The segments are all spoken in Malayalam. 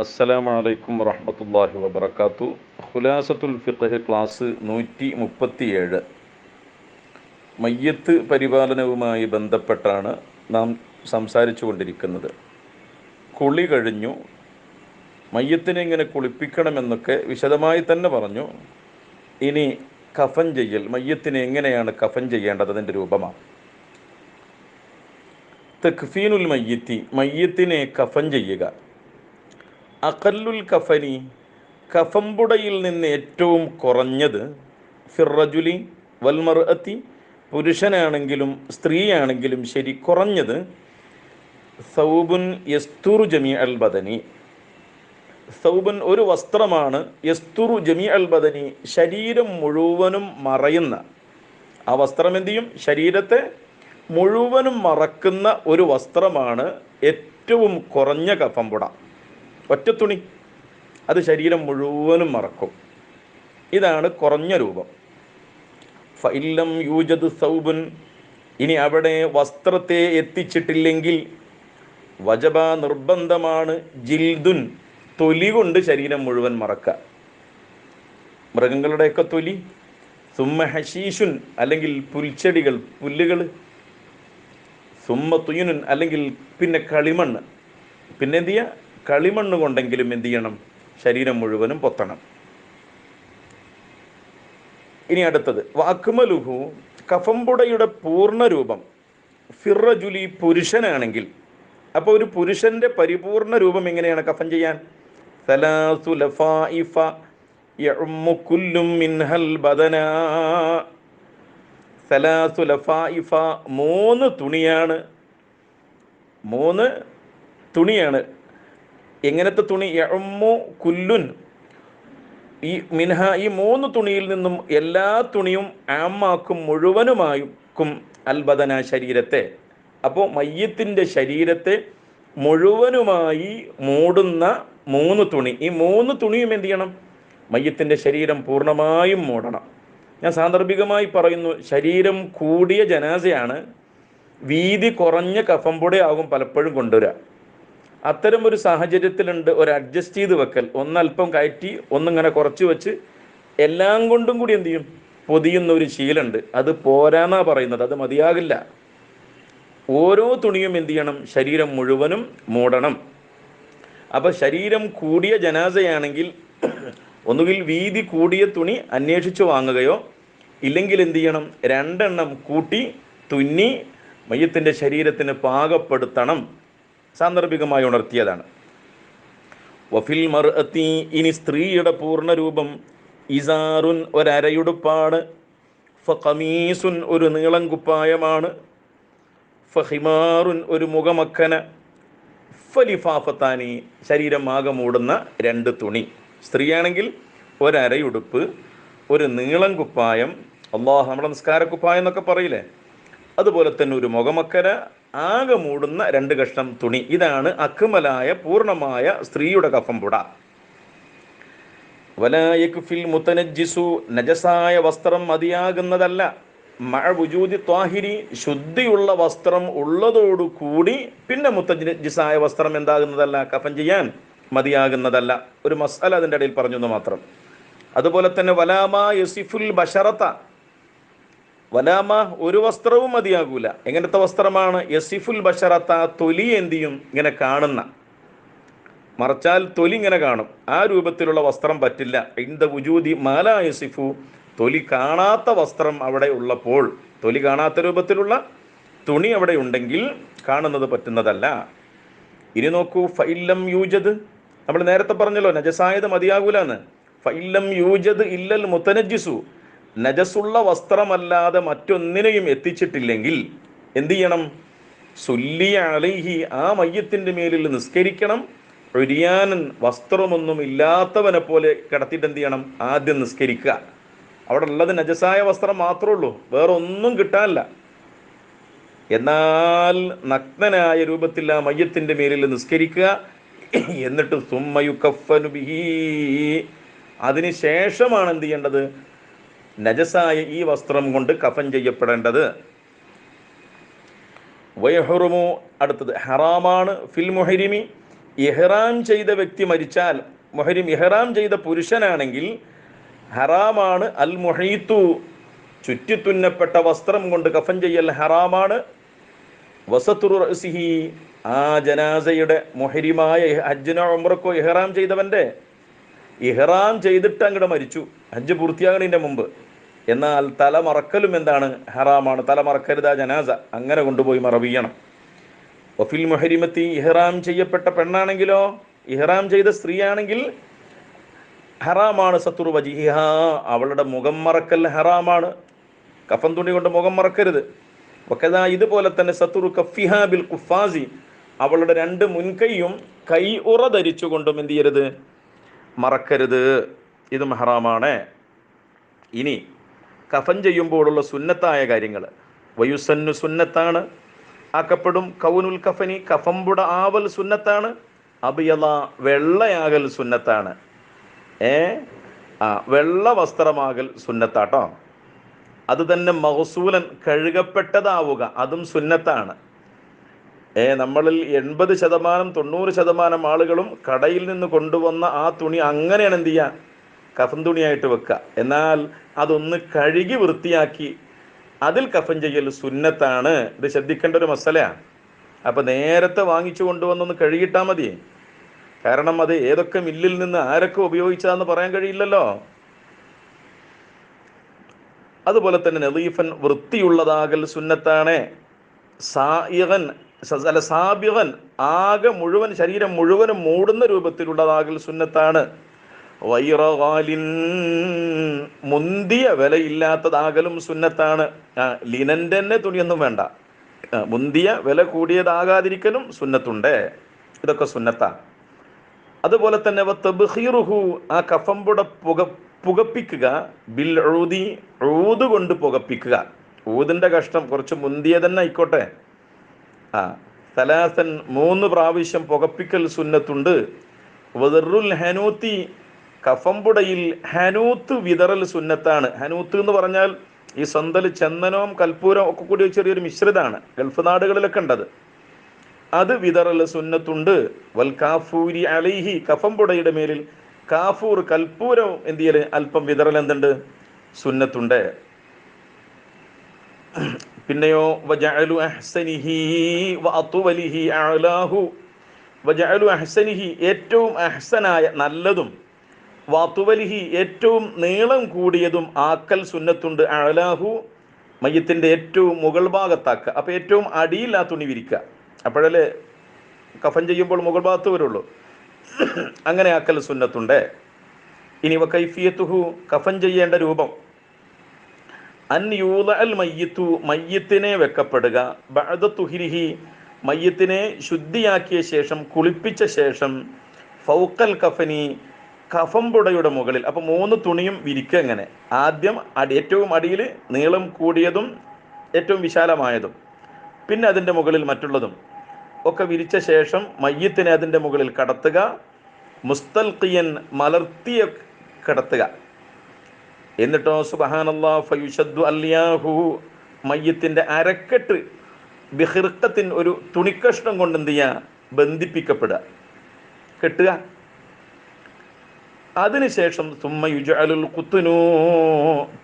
അസ്സലാമു അലൈക്കും വബർക്കാത്തു ഖുലാസത്തുൽ ഫിഖ് ക്ലാസ് നൂറ്റി മുപ്പത്തിയേഴ് മയ്യത്ത് പരിപാലനവുമായി ബന്ധപ്പെട്ടാണ് നാം സംസാരിച്ചു കൊണ്ടിരിക്കുന്നത്. കുളി കഴിഞ്ഞു. മയ്യത്തിനെ ഇങ്ങനെ കുളിപ്പിക്കണമെന്നൊക്കെ വിശദമായി തന്നെ പറഞ്ഞു. ഇനി കഫൻ ചെയ്യൽ മയ്യത്തിനെ എങ്ങനെയാണ് കഫൻ ചെയ്യേണ്ടത് അതിന്റെ രൂപമാണ്. തെക്ഫീനുൽ മയ്യത്തി മയ്യത്തിനെ കഫൻ ചെയ്യുക. അഖല്ലുൽ കഫനി കഫംപുടയിൽ നിന്ന് ഏറ്റവും കുറഞ്ഞത് ഫിറജുലി വൽമർഅത്തി പുരുഷനാണെങ്കിലും സ്ത്രീയാണെങ്കിലും ശരി കുറഞ്ഞത് സൗബുൻ യസ്തുറു ജമി അൽ ബദനി. സൗബുൻ ഒരു വസ്ത്രമാണ് യസ്തുറു ജമി അൽ ബദനി ശരീരം മുഴുവനും മറയുന്ന. ആ വസ്ത്രം എന്ത് ചെയ്യും? ശരീരത്തെ മുഴുവനും മറക്കുന്ന ഒരു വസ്ത്രമാണ് ഏറ്റവും കുറഞ്ഞ കഫംപുട. ഒറ്റത്തുണി അത് ശരീരം മുഴുവനും മറക്കും. ഇതാണ് കുറഞ്ഞ രൂപം. ഫൈലം യൂജത് സൗബുൻ. ഇനി അവിടെ വസ്ത്രത്തെ എത്തിച്ചിട്ടില്ലെങ്കിൽ വജബ നിർബന്ധമാണ്. ജിൽദുൻ തൊലി കൊണ്ട് ശരീരം മുഴുവൻ മറക്കുക. മൃഗങ്ങളുടെയൊക്കെ തൊലി. സുമ്മ ഹഷീഷുൻ അല്ലെങ്കിൽ പുൽച്ചെടികൾ പുല്ലുകൾ സുമ്മ തുയുനുൻ അല്ലെങ്കിൽ പിന്നെ കളിമണ്ണ്. പിന്നെ എന്ത് ചെയ്യുക? കളിമണ്ണ് കൊണ്ടെങ്കിലും എന്ത് ചെയ്യണം? ശരീരം മുഴുവനും പൊത്തണം. ഇനി അടുത്തത്. വാക്കുമലുഹു പൂർണ രൂപം. ഫിറജുലി പുരുഷനാണെങ്കിൽ അപ്പോൾ ഒരു പുരുഷന്റെ പരിപൂർണ രൂപം എങ്ങനെയാണ് കഫൻ ചെയ്യാൻ? മൂന്ന് തുണിയാണ്. മൂന്ന് തുണിയാണ്. എങ്ങനത്തെ തുണി? എഴുമു കുല്ലുൻ. ഈ മിൻഹ ഈ മൂന്ന് തുണിയിൽ നിന്നും എല്ലാ തുണിയും ആമാക്കും മുഴുവനുമായിക്കും അൽബദന ശരീരത്തെ. അപ്പോൾ മയ്യത്തിന്റെ ശരീരത്തെ മുഴുവനുമായി മൂടുന്ന മൂന്ന് തുണി. ഈ മൂന്ന് തുണിയും എന്ത് ചെയ്യണം? മയ്യത്തിന്റെ ശരീരം പൂർണമായും മൂടണം. ഞാൻ സാന്ദർഭികമായി പറയുന്നു ശരീരം കൂടിയ ജനാസയാണ്. വീതി കുറഞ്ഞ കഫംപൊടിയാകും പലപ്പോഴും കൊണ്ടുവരിക അത്തരം ഒരു സാഹചര്യത്തിലുണ്ട് ഒരു അഡ്ജസ്റ്റ് ചെയ്ത് വെക്കൽ. ഒന്നല്പം കയറ്റി ഒന്നിങ്ങനെ കുറച്ച് വെച്ച് എല്ലാം കൊണ്ടും കൂടി എന്തു ചെയ്യും? പൊതിയുന്ന ഒരു ശീലുണ്ട് അത് പോരാന്നാ പറയുന്നത്. അത് മതിയാകില്ല. ഓരോ തുണിയും എന്തു ചെയ്യണം? ശരീരം മുഴുവനും മൂടണം. അപ്പോൾ ശരീരം കൂടിയ ജനാസയാണെങ്കിൽ ഒന്നുകിൽ വീതി കൂടിയ തുണി അന്വേഷിച്ച് വാങ്ങുകയോ ഇല്ലെങ്കിൽ എന്ത് ചെയ്യണം? രണ്ടെണ്ണം കൂട്ടി തുന്നി മയ്യത്തിന്റെ ശരീരത്തിന് പാകപ്പെടുത്തണം. സാന്ദർഭികമായി ഉണർത്തിയതാണ്. വഫിൽ മർഅത്തി ഇനി സ്ത്രീയുടെ പൂർണരൂപം ഇസാറുൻ ഒരരയുടുപ്പാണ്. ഫമീസുൻ ഒരു നീളം കുപ്പായമാണ്. ഫഹിമാറുൻ ഒരു മുഖമക്കന. ഫലിഫാഫത്താനി ശരീരം ആകെ മൂടുന്ന രണ്ട് തുണി. സ്ത്രീയാണെങ്കിൽ ഒരരയുടുപ്പ് ഒരു നീളം കുപ്പായം. അള്ളാഹ് നമ്മുടെ നിസ്കാര കുപ്പായം എന്നൊക്കെ പറയില്ലേ? അതുപോലെ തന്നെ ഒരു മുഖമക്കര ആകെ മൂടുന്ന രണ്ട് കഷ്ണം തുണി. ഇതാണ് അക്മലായ പൂർണമായ സ്ത്രീയുടെ കഫം പുട വലായക്ഫിൽ മുത്തനജിസു നജസായ വസ്ത്രം മതിയാകുന്നതല്ല. മഴവുജൂതി ത്വാഹിരി ശുദ്ധിയുള്ള വസ്ത്രം ഉള്ളതോടുകൂടി പിന്നെ മുത്തജിസായ വസ്ത്രം എന്താകുന്നതല്ല? കഫൻ ചെയ്യാൻ മതിയാകുന്നതല്ല. ഒരു മസാല അതിന്റെ ഇടയിൽ പറഞ്ഞു എന്ന് മാത്രം. അതുപോലെ തന്നെ വലാമ യസിഫുൽ ബഷറത്ത വലാമ ഒരു വസ്ത്രവും മതിയാകൂല. എങ്ങനത്തെ വസ്ത്രമാണ്? യസിഫുൽ ബഷറത്ത തൊലി എന്തിയും ഇങ്ങനെ കാണുന്ന. മറച്ചാൽ തൊലി ഇങ്ങനെ കാണും. ആ രൂപത്തിലുള്ള വസ്ത്രം പറ്റില്ല. ഇന്ത ഉജൂതി മാല യസിഫു. തൊലി കാണാത്ത വസ്ത്രം അവിടെ ഉള്ളപ്പോൾ തൊലി കാണാത്ത രൂപത്തിലുള്ള തുണി അവിടെ ഉണ്ടെങ്കിൽ കാണുന്നത് പറ്റുന്നതല്ല. ഇനി നോക്കൂ ഫൈലം യൂജത് നമ്മൾ നേരത്തെ പറഞ്ഞല്ലോ നജസായത് മതിയാകൂലെന്ന്. ഫൈലം യൂജത് ഇല്ലൽ മുത്തനജിസു നജസുള്ള വസ്ത്രമല്ലാതെ മറ്റൊന്നിനെയും എത്തിച്ചിട്ടില്ലെങ്കിൽ എന്തു ചെയ്യണം? സുല്ലിയ അലൈഹി ആ മയ്യത്തിന്റെ മേലിൽ നിസ്കരിക്കണം. ഒരിയാനൻ വസ്ത്രമൊന്നും ഇല്ലാത്തവനെ പോലെ കിടത്തിയിട്ട് എന്ത് ചെയ്യണം? ആദ്യം നിസ്കരിക്കുക. അവിടെ ഉള്ളത് നജസായ വസ്ത്രം മാത്രമേ ഉള്ളൂ. വേറെ ഒന്നും കിട്ടാനില്ല. എന്നാൽ നഗ്നനായ രൂപത്തിൽ ആ മയ്യത്തിന്റെ മേലിൽ നിസ്കരിക്കുക. എന്നിട്ട് സുമ്മയു ബിഹി. അതിനുശേഷമാണ് എന്ത് ചെയ്യേണ്ടത്? നജസായ ഈ വസ്ത്രം കൊണ്ട് കഫൻ ചെയ്യപ്പെടേണ്ടത്. വയഹുറുമു അടുത്തത്. ഹറാമാണ് ഫിൽ മുഹരിമി. ഇഹ്റാം ചെയ്ത വ്യക്തി മരിച്ചാൽ മുഹരിം ഇഹ്റാം ചെയ്ത പുരുഷനാണെങ്കിൽ ഹറാമാണ് അൽ മുഹീത്തു. ചുറ്റിത്തുന്നപ്പെട്ട വസ്ത്രം കൊണ്ട് കഫൻ ചെയ്യൽ ഹറാമാണ്. വസത്തുറു റഅ്സിഹി. ആ ജനാസയുടെ മുഹരിമായ ഹജ്ജിനോ ഉംറക്കോ ഇഹ്റാം ചെയ്തവന്റെ ഇഹ്റാം ചെയ്തിട്ട് അങ്ങോട്ട് മരിച്ചു. ഹജ്ജ് പൂർത്തിയാകണതിന്റെ മുമ്പ്. എന്നാൽ തല മറക്കലും എന്താണ്? ഹറാമാണ്. തല മറക്കരുത് ജനാസ. അങ്ങനെ കൊണ്ടുപോയി മറവിയണം. ഒഫിൽ മുഹരിമത്തി ഇഹ്റാം ചെയ്യപ്പെട്ട പെണ്ണാണെങ്കിലോ ഇഹ്റാം ചെയ്ത സ്ത്രീയാണെങ്കിൽ ഹറാമാണ് സത്തുറു വജിഹ. അവളുടെ മുഖം മറക്കൽ ഹറാമാണ്. കഫൻ തുണി കൊണ്ട് മുഖം മറക്കരുത്. ഒക്കത ഇതുപോലെ തന്നെ സത്തുറു കഫിഹ ബിൽ കുഫാസി. അവളുടെ രണ്ട് മുൻകൈയും കൈ ഉറ ധരിച്ചുകൊണ്ടും എന്ത് ചെയ്യരുത്? മറക്കരുത്. ഇത് ഹറാമാണ്. ഇനി കഫൻ ചെയ്യുമ്പോഴുള്ള സുന്നത്തായ കാര്യങ്ങൾ വയുസന്നു സുന്നത്താണ്. ആക്കപ്പെടും കൗനുൽ കഫനി കഫമ്പുട ആവൽ സുന്നത്താണ്. അബിയല വെള്ളയാകൽ സുന്നത്താണ്. ഏ? ആ വെള്ള വസ്ത്രമാകൽ സുന്നത്താട്ടോ. അത് തന്നെ മഹസൂലൻ കഴുകപ്പെട്ടതാവുക. അതും സുന്നത്താണ്. ഏ നമ്മളിൽ എൺപത് ശതമാനം തൊണ്ണൂറ് ശതമാനം ആളുകളും കടയിൽ നിന്ന് കൊണ്ടുവന്ന ആ തുണി അങ്ങനെയാണ് എന്ത് ചെയ്യുക കഫൻ തുണിയായിട്ട് വെക്കുക എന്നാൽ അതൊന്ന് കഴുകി വൃത്തിയാക്കി അതിൽ കഫൻ ചെയ്യൽ സുന്നത്താണ്. ഇത് ശ്രദ്ധിക്കേണ്ട ഒരു മസലയാണ് അപ്പം നേരത്തെ വാങ്ങിച്ചു കൊണ്ടുവന്നൊന്ന് കഴുകിയിട്ടാൽ മതി. കാരണം അത് ഏതൊക്കെ മില്ലിൽ നിന്ന് ആരൊക്കെ ഉപയോഗിച്ചതെന്ന് പറയാൻ കഴിയില്ലല്ലോ. അതുപോലെ തന്നെ നദീഫൻ വൃത്തിയുള്ളതാകൽ സുന്നത്താണ്. സായികൻ അല്ല സാബിഹൻ ആകെ മുഴുവൻ ശരീരം മുഴുവനും മൂടുന്ന രൂപത്തിലുള്ളതാകൽ സുന്നത്താണ്. വൈറവാലിൻ മുന്തിയ വിലയില്ലാത്തതാകലും സുന്നത്താണ്. ലിനന്റെ തന്നെ തുണിയൊന്നും വേണ്ട. മുന്തിയ വില കൂടിയതാകാതിരിക്കലും സുന്നത്തുണ്ട്. ഇതൊക്കെ സുന്നത്താണ്. അതുപോലെ തന്നെ വ തബ്ഖീറുഹു ആ കഫമ്പുട പുക പുകപ്പിക്കുക ബിൽ ഊതി ഊത് പുകപ്പിക്കുക. ഊതിന്റെ കഷ്ടം കുറച്ച് മുന്തിയ തന്നെ ആയിക്കോട്ടെ. ആ സലാസൻ മൂന്ന് പ്രാവശ്യം പുകപ്പിക്കൽ സുന്നത്തുണ്ട്. വെറുൽ ഹനൂത്തി കഫമ്പുടയിൽ ഹനൂത്ത് വിതറൽ സുന്നത്താണ്. ഹനൂത്ത് എന്ന് പറഞ്ഞാൽ ഈ സ്വന്തൽ ചന്ദനവും കൽപ്പൂരവും ഒക്കെ കൂടി ചെറിയൊരു മിശ്രിതമാണ്. ഗൾഫ് നാടുകളിലൊക്കെ ഉണ്ടത്. അത് വിതറൽ സുന്നത്തുണ്ട്. വൽ കാഫൂരി അലൈഹി കഫമ്പുടയുടെ മേലിൽ കാഫൂർ കൽപ്പൂരം എന്ത് അല്പം വിതറൽ എന്തുണ്ട്? സുന്നത്തുണ്ട്. പിന്നെയോ അഹ്സനിഹി അഅലാഹു. അഹ്സനിഹി ഏറ്റവും അഹ്സനായ നല്ലതും വാത്തുവലിഹി ഏറ്റവും നീളം കൂടിയതും ആക്കൽ സുന്നത്തുണ്ട് അഴലാഹു മയ്യത്തിന്റെ ഏറ്റവും മുകൾ ഭാഗത്താക്കുക. അപ്പോൾ ഏറ്റവും അടിയിൽ തുണി വിരിക്കുക. അപ്പോഴല്ലേ കഫൻ ചെയ്യുമ്പോൾ മുകൾ ഭാഗത്ത് വരുള്ളൂ. അങ്ങനെ ആക്കൽ സുന്നത്തുണ്ട്. ഇനി വ കൈഫിയത്തുഹു കഫൻ ചെയ്യേണ്ട രൂപം. അൻ അൽ മയ്യത്തു മയ്യത്തിനെ വെക്കപ്പെടുക. ബഅദ തുഹിരിഹി മയ്യത്തിനെ ശുദ്ധിയാക്കിയ ശേഷം കുളിപ്പിച്ച ശേഷം ഫൗക്കൽ കഫനി കഫമ്പുടയുടെ മുകളിൽ. അപ്പോൾ മൂന്ന് തുണിയും വിരിക്കുക എങ്ങനെ? ആദ്യം അടി ഏറ്റവും അടിയിൽ നീളം കൂടിയതും ഏറ്റവും വിശാലമായതും. പിന്നെ അതിന്റെ മുകളിൽ മറ്റുള്ളതും. ഒക്കെ വിരിച്ച ശേഷം മയ്യത്തിനെ അതിന്റെ മുകളിൽ കടത്തുക. മുസ്തൽഖിയൻ മലർത്തിയ കിടത്തുക. എന്നിട്ടോ സുബഹാനല്ലാ ഫയുഷദ്ദു മയ്യത്തിന്റെ അരക്കെട്ട് ബിഹിർക്കത്തിൻ ഒരു തുണിക്കഷ്ണം കൊണ്ട് എന്ത് ചെയ്യുക ബന്ധിപ്പിക്കപ്പെടുക. കെട്ടുക. അതിനുശേഷം സുമ്മ യുജഅലുൽ കുത്തുനു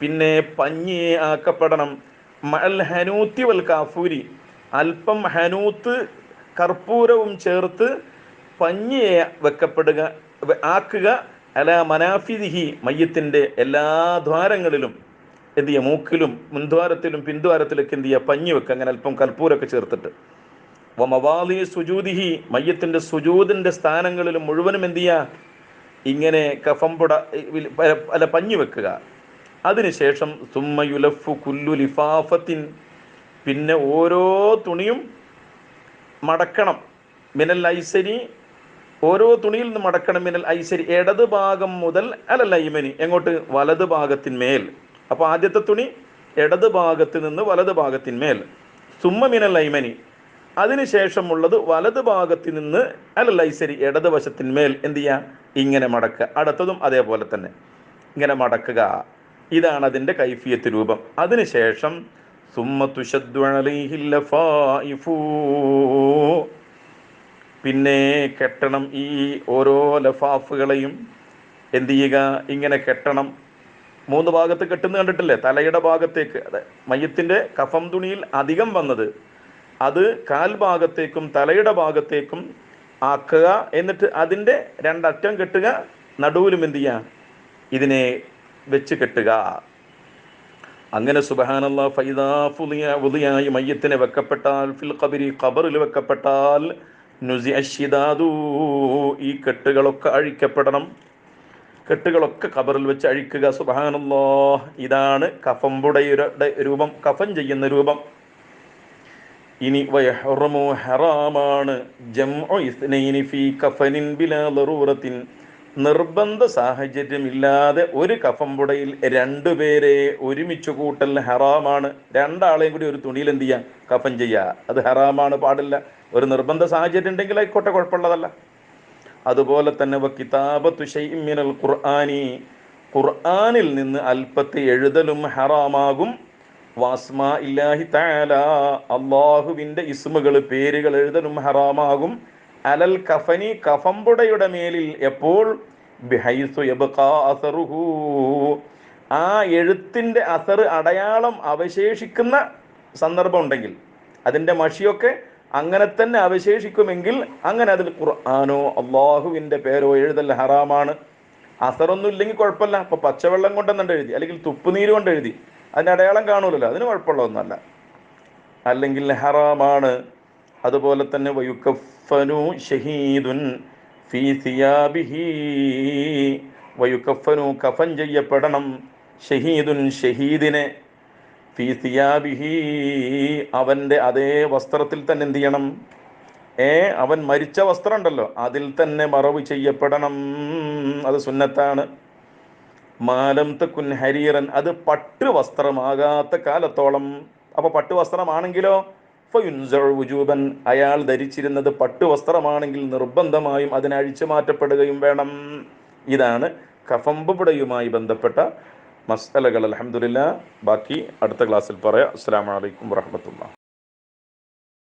പിന്നെ പഞ്ഞി ആക്കപ്പെടണം. മൽ ഹനൂത്തി വൽ കാഫൂരി. അല്പം ഹനൂത്ത് കർപ്പൂരവും ചേർത്ത് പഞ്ഞിയെ വെക്കപ്പെടുക ആക്കുക. അല മനാഫിദിഹി മയ്യത്തിന്റെ എല്ലാ ദ്വാരങ്ങളിലും എന്ത് ചെയ്യുക മൂക്കിലും മുൻദ്വാരത്തിലും പിൻദ്വാരത്തിലൊക്കെ എന്ത് ചെയ്യുക പഞ്ഞി വെക്കുക. അങ്ങനെ അല്പം കൽപ്പൂരൊക്കെ ചേർത്തിട്ട്. വമവാലി സുജൂതിഹി മയ്യത്തിന്റെ സുജൂതിന്റെ സ്ഥാനങ്ങളിലും മുഴുവനും എന്ത് ചെയ്യുക ഇങ്ങനെ കഫംപുട പുട അല്ല പഞ്ഞി വെക്കുക. അതിനുശേഷം സുമ്മയുലഫു കുല്ലു ലിഫാഫത്തിൻ പിന്നെ ഓരോ തുണിയും മടക്കണം. മിനൽ ഐസരി ഓരോ തുണിയിൽ നിന്നും മടക്കണം മിനൽ ഐസരി ഇടത് ഭാഗം മുതൽ അല്ല ലൈമനി. എങ്ങോട്ട്? വലത് ഭാഗത്തിന്മേൽ അപ്പോൾ ആദ്യത്തെ തുണി ഇടത് ഭാഗത്ത് നിന്ന് വലത് ഭാഗത്തിന്മേൽ സുമ്മ മിനൽ ഐമനി അതിനുശേഷമുള്ളത് വലത് ഭാഗത്ത് നിന്ന് അല്ല ഐസരി ഇടത് വശത്തിന്മേൽ എന്ത് ചെയ്യുക ഇങ്ങനെ മടക്കുക. അടുത്തതും അതേപോലെ തന്നെ. ഇങ്ങനെ മടക്കുക. ഇതാണ് അതിന്റെ കൈഫിയത്ത് രൂപം. അതിനുശേഷം സുമ്മ ലഫായിഫു പിന്നെ കെട്ടണം ഈ ഓരോ ലഫാഫുകളെയും. എന്ത് ചെയ്യുക? ഇങ്ങനെ കെട്ടണം. മൂന്ന് ഭാഗത്ത് കെട്ടുന്ന കണ്ടിട്ടില്ലേ? തലയുടെ ഭാഗത്തേക്ക്. അതെ. മയ്യത്തിന്റെ കഫം തുണിയിൽ അധികം വന്നത് അത് കാൽ ഭാഗത്തേക്കും തലയുടെ ഭാഗത്തേക്കും ആക്കുക എന്നിട്ട് അതിന്റെ രണ്ടറ്റം കെട്ടുക. നടുവിലും എന്ത് ചെയ്യുക? ഇതിനെ വെച്ച് കെട്ടുക. അങ്ങനെ സുബഹാനല്ല ഫൈദാ ഫുലിയ ഉദിയായി മയ്യത്തിനെ വെക്കപ്പെട്ടാൽ ഫിൽ ഖബരി കബറിൽ വെക്കപ്പെട്ടാൽ നുസി അഷിദാദു ഈ കെട്ടുകളൊക്കെ അഴിക്കപ്പെടണം. കെട്ടുകളൊക്കെ കബറിൽ വെച്ച് അഴിക്കുക സുഭാനല്ലോ ഇതാണ് കഫമ്പുടയുടെ രൂപം കഫൻ ചെയ്യുന്ന രൂപം. ഇനി വയഹറമു ഹറാമാണ് നിർബന്ധ സാഹചര്യമില്ലാതെ ഒരു കഫമ്പുടയിൽ രണ്ടുപേരെ ഒരുമിച്ച് കൂട്ടൽ ഹറാമാണ്. രണ്ടാളെയും കൂടി ഒരു തുണിയിൽ എന്ത് ചെയ്യാം? കഫൻ ചെയ്യുക അത് ഹറാമാണ് പാടില്ല. ഒരു നിർബന്ധ സാഹചര്യം ഉണ്ടെങ്കിൽ ആയിക്കോട്ടെ കുഴപ്പമുള്ളതല്ല. അതുപോലെ തന്നെ കിതാബത്തു ഖുർആനി ഖുർആനിൽ നിന്ന് അല്പത്തെ എഴുതലും ഹറാമാകും. വാസ്മാ ഇല്ലാഹി തആല അള്ളാഹുവിന്റെ ഇസ്മുകൾ പേരുകൾ എഴുതലും ഹറാമാകും. അലൽ കഫനി കഫമ്പുടയുടെ മേലിൽ എപ്പോൾ? ആ എഴുത്തിന്റെ അസർ അടയാളം അവശേഷിക്കുന്ന സന്ദർഭം ഉണ്ടെങ്കിൽ അതിന്റെ മഷിയൊക്കെ അങ്ങനെ തന്നെ അവശേഷിക്കുമെങ്കിൽ അങ്ങനെ അതിൽ ഖുർആാനോ അള്ളാഹുവിന്റെ പേരോ എഴുതൽ ഹറാമാണ്. അസറൊന്നും ഇല്ലെങ്കിൽ കുഴപ്പമില്ല. അപ്പൊ പച്ചവെള്ളം കൊണ്ടെന്നുണ്ട് എഴുതി. അല്ലെങ്കിൽ തുപ്പുനീര് കൊണ്ട് എഴുതി. അതിന്റെ അടയാളം കാണൂലല്ലോ. അതിന് കുഴപ്പമുള്ള ഒന്നല്ല അല്ലെങ്കിൽ ഹറാമാണ്. അതുപോലെ തന്നെ വയുക്കഫനു ഷഹീദുൻ വയുക്കഫനു കഫൻ ചെയ്യപ്പെടണം. ഷഹീദുൻ ഷഹീദിനെ ഫീ സിയാബിഹി അവന്റെ അതേ വസ്ത്രത്തിൽ തന്നെ എന്ത് ചെയ്യണം? ഏ അവൻ മരിച്ച വസ്ത്രം ഉണ്ടല്ലോ അതിൽ തന്നെ മറവ് ചെയ്യപ്പെടണം. അത് സുന്നത്താണ്. മാലം തക്കുൻ ഹരീറൻ അത് പട്ട് വസ്ത്രമാകാത്ത കാലത്തോളം. അപ്പൊ പട്ട് വസ്ത്രമാണെങ്കിലോ? ഫയുൻസഉ അയാൾ ധരിച്ചിരുന്നത് പട്ട് വസ്ത്രമാണെങ്കിൽ നിർബന്ധമായും അതിനഴിച്ചു മാറ്റപ്പെടുകയും വേണം. ഇതാണ് കഫമ്പുടയുമായി ബന്ധപ്പെട്ട മസ്തലകൾ അലഹമുല്ല ബാക്കി അടുത്ത ക്ലാസ്സിൽ പറയാം. അസ്സാം വലൈക്കും വാഹമത്തുള്ള